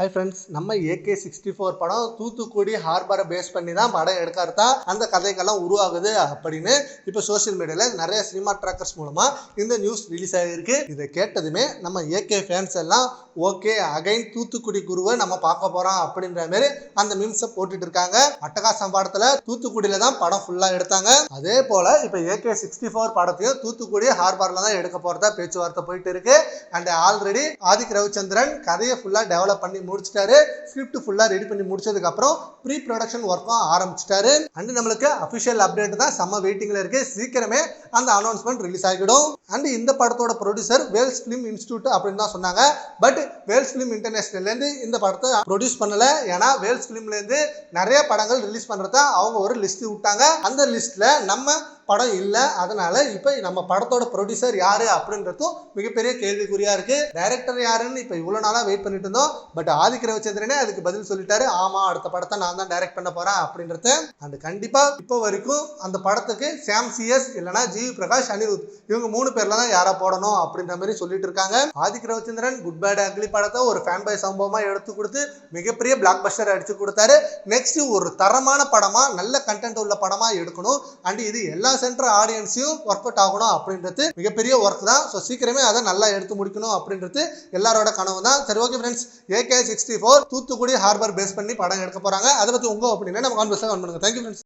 High friends நம்ம AK sixty four படம் Thoothukudi ஹார்பரை base பண்ணி தான் படம் எடுக்கிறதா அந்த கதைகள்லாம் உருவாகுது அப்படின்னு இப்போ சோஷியல் மீடியாவில் நிறைய சினிமா ட்ராக்கர்ஸ் மூலமாக இந்த நியூஸ் ரிலீஸ் ஆகிருக்கு இதை கேட்டதுமே நம்ம ஏகே ஃபேன்ஸ் எல்லாம் ஓகே அகைன் தூத்துக்குடி குருவை நம்ம பார்க்க போகிறோம் அப்படின்ற மாதிரி அந்த மீம்ஸை போட்டுட்டு இருக்காங்க. அட்டகாசம் படத்தில் தூத்துக்குடியில் தான் படம் ஃபுல்லாக எடுத்தாங்க. அதே போல் இப்போ ஏகே சிக்ஸ்டி ஃபோர் படத்தையும் தூத்துக்குடி ஹார்பரில் தான் எடுக்க போகிறதா பேச்சுவார்த்தை போயிட்டு இருக்கு. அண்ட் ஆல்ரெடி ஆதிக் ரவிச்சந்திரன் கதையை ஃபுல்லாக டெவலப் பண்ணி முடிச்சிட்டாரு. ஸ்கிரிப்ட் ஃபுல்லாக ரெடி பண்ணி முடிச்சதுக்கு அப்புறம் ப்ரீ ப்ரொடக்ஷன் ஒர்க்கும் ஆரம்பிச்சிட்டாரு. அண்ட் நம்மளுக்கு அஃபிஷியல் அப்டேட் தான். செம்ம வெயிட்டிங்கில் இருக்கு. சீக்கிரமே அந்த அனௌன்ஸ்மெண்ட் ரிலீஸ் ஆகிடும். அண்ட் இந்த படத்தோட ப்ரொடியூசர் வேல்ஸ் ஃபிலிம் இன்ஸ்டியூட் அப்படின்னு தான் சொன்னாங்க. பட் வேல்ஸ் ஃபிலிம் இன்டர்நேஷனல்லேருந்து இந்த படத்தை ப்ரொடியூஸ் பண்ணல. ஏன்னா வேல்ஸ் ஃபிலிம்லேருந்து நிறைய படங்கள் ரிலீஸ் பண்ணுறத அவங்க ஒரு லிஸ்ட் விட்டாங்க. அந்த லிஸ்ட்டில் நம்ம படம் இல்லை அதனால இப்போ நம்ம படத்தோட ப்ரொடியூசர் யாரு அப்படின்றதும் மிகப்பெரிய கேள்விக்குறியா இருக்கு. டைரக்டர் யாருன்னு இப்போ இவ்வளோ நாளாக வெயிட் பண்ணிட்டு இருந்தோம். பட் ஆதிக்க ரவிச்சந்திரனே அதுக்கு பதில் சொல்லிட்டாரு. ஆமா அடுத்த படத்தை நான் தான் டைரக்ட் பண்ண போறேன் அப்படின்றத. அண்ட் கண்டிப்பா இப்போ வரைக்கும் அந்த படத்துக்கு சாம் சிஎஸ் இல்லைனா ஜி பிரகாஷ் அனிருத் இவங்க மூணு பேர்ல தான் யாரா போடணும் அப்படின்ற மாதிரி சொல்லிட்டு இருக்காங்க. ஆதிக்க ரவிச்சந்திரன் குட் பேட் அக்லி படத்தை ஒரு ஃபேன் பாய் சம்பவமா எடுத்து கொடுத்து மிகப்பெரிய பிளாக் பஸ்டர் அடிச்சு கொடுத்தாரு. நெக்ஸ்ட் ஒரு தரமான படமா நல்ல கண்டென்ட் உள்ள படமா எடுக்கணும். அண்ட் இது எல்லா சென்டர் ஆடியன்ஸையும் ஒர்க் அவுட் ஆகணும் அப்படின்றது மிகப்பெரிய ஒர்க் தான். ஸோ சீக்கிரமே அதை நல்லா எடுத்து முடிக்கணும் அப்படின்றது எல்லாரோட கனவு தான். சரி okay friends A K sixty four Thoothukudi harbour base பண்ணி படம் எடுக்க போறாங்க. அதை பத்தி உங்க ஒப்பீனியன் நம்ம கான்வெர்ஸாக பண்ணுங்க. Thank you friends